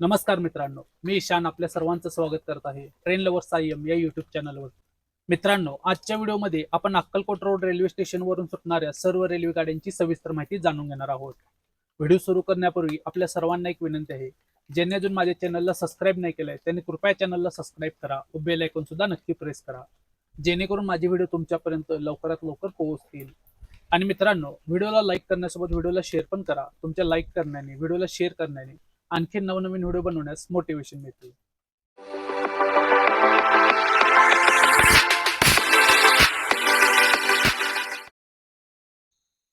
नमस्कार मित्रांनो मी ईशान आपल्या सर्वांचं स्वागत करत आहे ट्रेन लवर सायम या युट्यूब चॅनलवर मित्रांनो आजच्या व्हिडिओमध्ये आपण अक्कलकोट रोड रेल्वे स्टेशनवरून सुटणाऱ्या सर्व रेल्वे गाड्यांची सविस्तर माहिती जाणून घेणार आहोत. व्हिडिओ सुरू करण्यापूर्वी आपल्या सर्वांना एक विनंती आहे ज्यांनी अजून माझ्या चॅनलला सबस्क्राईब नाही केलंय त्यांनी कृपया चॅनलला सबस्क्राईब करा व बेल ऐकून सुद्धा नक्की प्रेस करा जेणेकरून माझे व्हिडिओ तुमच्यापर्यंत लवकरात लवकर पोहोचतील. आणि मित्रांनो व्हिडिओला लाईक करण्यासोबत व्हिडिओला शेअर पण करा तुमच्या लाईक करण्याने व्हिडिओला शेअर करण्याने. आणखी नवनवीन व्हिडिओ बनवण्यास मोटिवेशन मिळते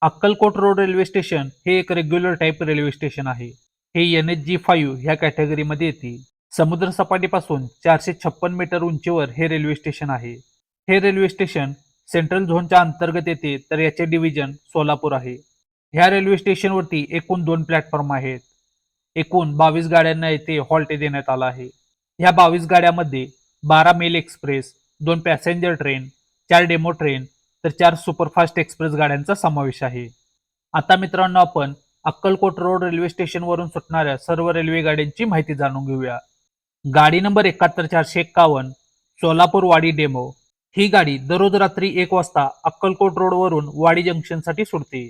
अक्कलकोट रोड रेल्वे स्टेशन हे एक रेग्युलर टाईप रेल्वे स्टेशन आहे. हे एन एच जी फाईव्ह ह्या कॅटेगरीमध्ये येते. समुद्र सपाटीपासून चारशे छप्पन मीटर उंचीवर हे रेल्वे स्टेशन आहे. हे रेल्वे स्टेशन सेंट्रल झोनच्या अंतर्गत येते तर याचे डिव्हिजन सोलापूर आहे. ह्या रेल्वे स्टेशनवरती एकूण दोन प्लॅटफॉर्म आहेत. एकूण बावीस गाड्यांना येथे हॉल्ट देण्यात आला आहे. ह्या बावीस गाड्यामध्ये बारा मेल एक्सप्रेस दोन पॅसेंजर ट्रेन चार डेमो ट्रेन तर चार सुपरफास्ट एक्सप्रेस गाड्यांचा समावेश आहे. आता मित्रांनो आपण अक्कलकोट रोड रेल्वे स्टेशनवरून सुटणाऱ्या सर्व रेल्वे गाड्यांची माहिती जाणून घेऊया. गाडी नंबर एकाहत्तर चारशे एक्कावन्न सोलापूर वाडी डेमो. ही गाडी दररोज रात्री एक वाजता अक्कलकोट रोडवरून वाडी जंक्शनसाठी सुटते.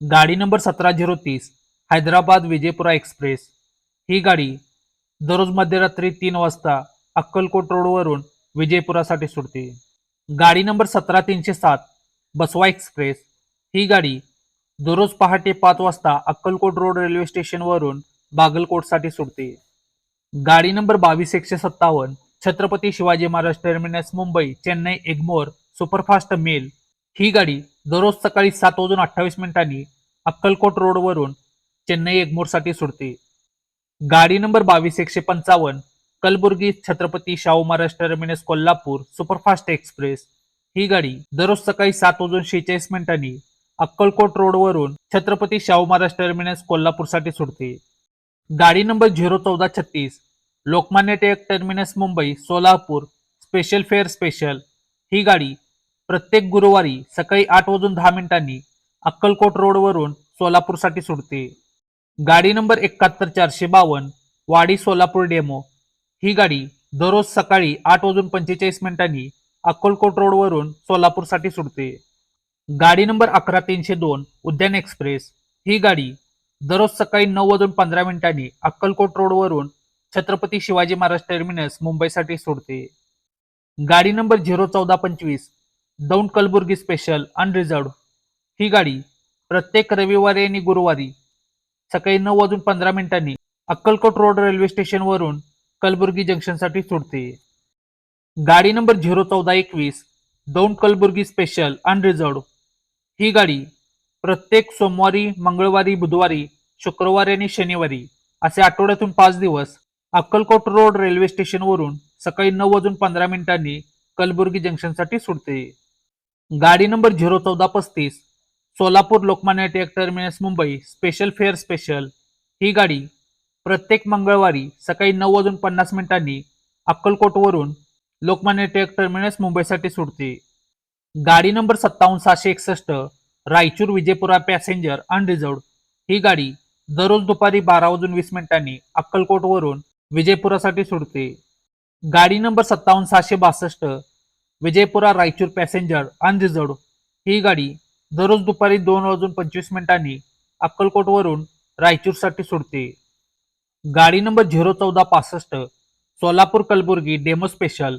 गाडी नंबर सतरा झिरो तीस हैदराबाद विजयपुरा एक्सप्रेस. ही गाडी दररोज मध्यरात्री तीन वाजता अक्कलकोट रोडवरून विजयपुरासाठी सुटते. गाडी नंबर सतरा तीनशे सात बसवा एक्सप्रेस. ही गाडी दररोज पहाटे पाच वाजता अक्कलकोट रोड रेल्वे स्टेशनवरून बागलकोटसाठी सुटते. गाडी नंबर बावीस एकशे सत्तावन्न Chhatrapati Shivaji Maharaj terminus Mumbai Chennai Egmore superfast mail. ही गाडी दररोज सकाळी सात वाजून अठ्ठावीस मिनिटांनी अक्कलकोट रोडवरून चेन्नई एगमोरसाठी सुटते. गाडी नंबर बावीस एकशे पंचावन्न Kalaburagi Chhatrapati Shahu Maharashtra terminus Kolhapur superfast express. ही गाडी दररोज सकाळी सात वाजून शेहेचाळीस मिनिटांनी अक्कलकोट रोडवरून छत्रपती शाहू महाराष्ट्र टर्मिनस कोल्हापूरसाठी सुटते. गाडी नंबर झिरो चौदा छत्तीस Lokmanya Tilak terminus Mumbai Solapur special fare special. ही गाडी प्रत्येक गुरुवारी सकाळी आठ वाजून दहा मिनिटांनी अक्कलकोट रोडवरून सोलापूरसाठी सुटते. गाडी नंबर एकाहत्तर चारशे बावन्न वाडी सोलापूर डेमो. ही गाडी दररोज सकाळी आठ वाजून पंचेचाळीस मिनिटांनी अक्कलकोट रोडवरून सोलापूरसाठी सुटते. गाडी नंबर अकरा तीनशे दोन उद्यान एक्सप्रेस. ही गाडी दररोज सकाळी नऊ वाजून पंधरा मिनिटांनी अक्कलकोट रोडवरून छत्रपती शिवाजी महाराज टर्मिनस मुंबईसाठी सोडते गाडी नंबर झिरो चौदा पंचवीस दौंड कलबुर्गी स्पेशल अनरिझर्व ही गाडी प्रत्येक रविवारी आणि गुरुवारी सकाळी नऊ वाजून पंधरा मिनिटांनी अक्कलकोट रोड रेल्वे स्टेशनवरून कलबुर्गी जंक्शनसाठी सुटते. गाडी नंबर झिरो चौदा एकवीस दौंड कलबुर्गी स्पेशल अनरिझर्व ही गाडी प्रत्येक सोमवारी मंगळवारी बुधवारी शुक्रवारी आणि शनिवारी असे आठवड्यातून पाच दिवस अक्कलकोट रोड रेल्वे स्टेशनवरून सकाळी नऊ वाजून पंधरा मिनिटांनी कलबुर्गी जंक्शनसाठी सुटते. गाडी नंबर झिरो चौदा पस्तीस Solapur Lokmanya Tilak terminus Mumbai special fare special ही गाडी प्रत्येक मंगळवारी सकाळी नऊ वाजून पन्नास मिनिटांनी अक्कलकोटवरून लोकमान्य टिळक टर्मिनस मुंबईसाठी सुटते. गाडी नंबर सत्तावन्न सहाशे एकसष्ट रायचूर विजयपुरा पॅसेंजर अनरिझर्व ही गाडी दररोज दुपारी बारा वाजून वीस मिनिटांनी अक्कलकोटवरून विजयपुरासाठी सुटते. गाडी नंबर सत्तावन्न सहाशे बासष्ट विजयपुरा रायचूर पॅसेंजर अनरिझर्व ही गाडी दररोज दुपारी दोन वाजून पंचवीस मिनिटांनी अक्कलकोटवरून रायचूरसाठी सुटते गाडी नंबर झिरो चौदा पासष्ट सोलापूर कलबुर्गी डेमो स्पेशल.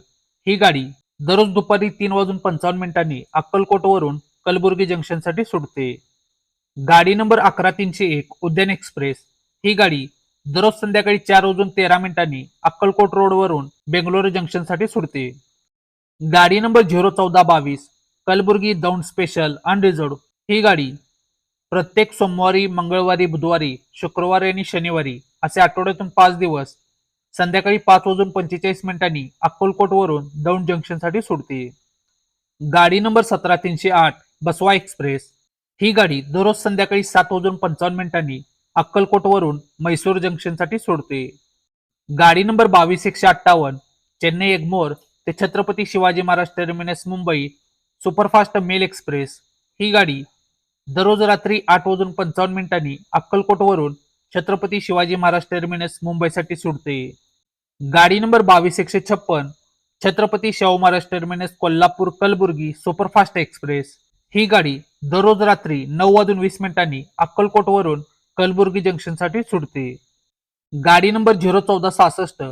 ही गाडी दररोज दुपारी तीन वाजून पंचावन्न मिनिटांनी अक्कलकोटवरून कलबुर्गी जंक्शनसाठी सुटते गाडी नंबर अकरा तीनशे एक उद्यान एक्सप्रेस. ही गाडी दररोज संध्याकाळी चार वाजून तेरा मिनिटांनी अक्कलकोट रोडवरून बेंगलोर जंक्शनसाठी सुटते गाडी नंबर झिरो चौदा बावीस कलबुर्गी दौंड स्पेशल अनरिझर्व ही गाडी प्रत्येक सोमवारी मंगळवारी बुधवारी शुक्रवारी आणि शनिवारी असे आठवड्यातून पाच दिवस संध्याकाळी पाच वाजून पंचेचाळीस मिनिटांनी अक्कलकोटवरून दौंड जंक्शनसाठी सुटते गाडी नंबर सतरा तीनशे आठ बसवा एक्सप्रेस. ही गाडी दररोज संध्याकाळी सात वाजून पंचावन्न मिनिटांनी अक्कलकोटवरून मैसूर जंक्शनसाठी सोडते. गाडी नंबर बावीस एकशे अठ्ठावन्न चेन्नई एगमोर ते Chhatrapati Shivaji Maharaj terminus Mumbai superfast mail express ही गाडी दररोज रात्री आठ वाजून पंचावन्न मिनिटांनी अक्कलकोटवरून छत्रपती शिवाजी महाराज टर्मिनस मुंबईसाठी सुटते. गाडी नंबर बावीस एकशे छप्पन Chhatrapati Shahu Maharaj terminus Kolhapur Kalaburagi superfast express ही गाडी दररोज रात्री नऊ वाजून वीस मिनिटांनी अक्कलकोटवरून कलबुर्गी जंक्शनसाठी सुटते. गाडी नंबर झिरो चौदा सहासष्ट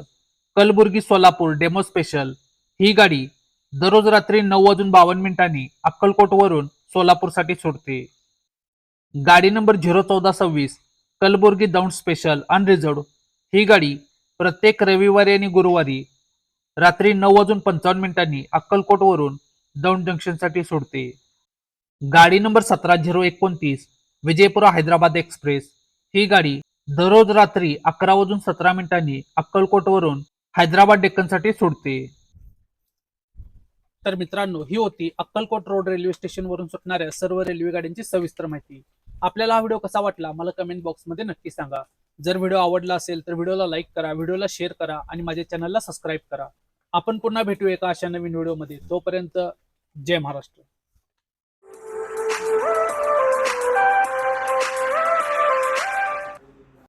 कलबुर्गी सोलापूर डेमो स्पेशल ही गाडी दररोज रात्री नऊ वाजून बावन्न मिनिटांनी अक्कलकोटवरून सोलापूरसाठी सोडते. गाडी नंबर झिरो चौदा सव्वीस कलबुर्गी दौंड स्पेशल अनरिझर्व ही गाडी प्रत्येक रविवारी आणि गुरुवारी रात्री नऊ वाजून पंचावन्न मिनिटांनी अक्कलकोटवरून दौंड जंक्शनसाठी सोडते. गाडी नंबर सतरा झिरो एकोणतीस विजयपुरा हैदराबाद एक्सप्रेस. ही गाडी दररोज रात्री अकरा वाजून सतरा मिनिटांनी अक्कलकोटवरून हैदराबाद डेक्कनसाठी सोडते. तर मित्रांनो ही होती अक्कलकोट रोड रेल्वे स्टेशनवरून सुटणाऱ्या सर्व रेल्वे गाड्यांची सविस्तर माहिती. आपल्याला हा व्हिडिओ कसा वाटला मला कमेंट बॉक्समध्ये नक्की सांगा. जर व्हिडिओ आवडला असेल तर व्हिडिओला लाईक करा व्हिडिओला शेअर करा आणि माझ्या चॅनलला सबस्क्राईब करा. आपण पुन्हा भेटू एका अशा नवीन व्हिडिओमध्ये. तोपर्यंत जय महाराष्ट्र.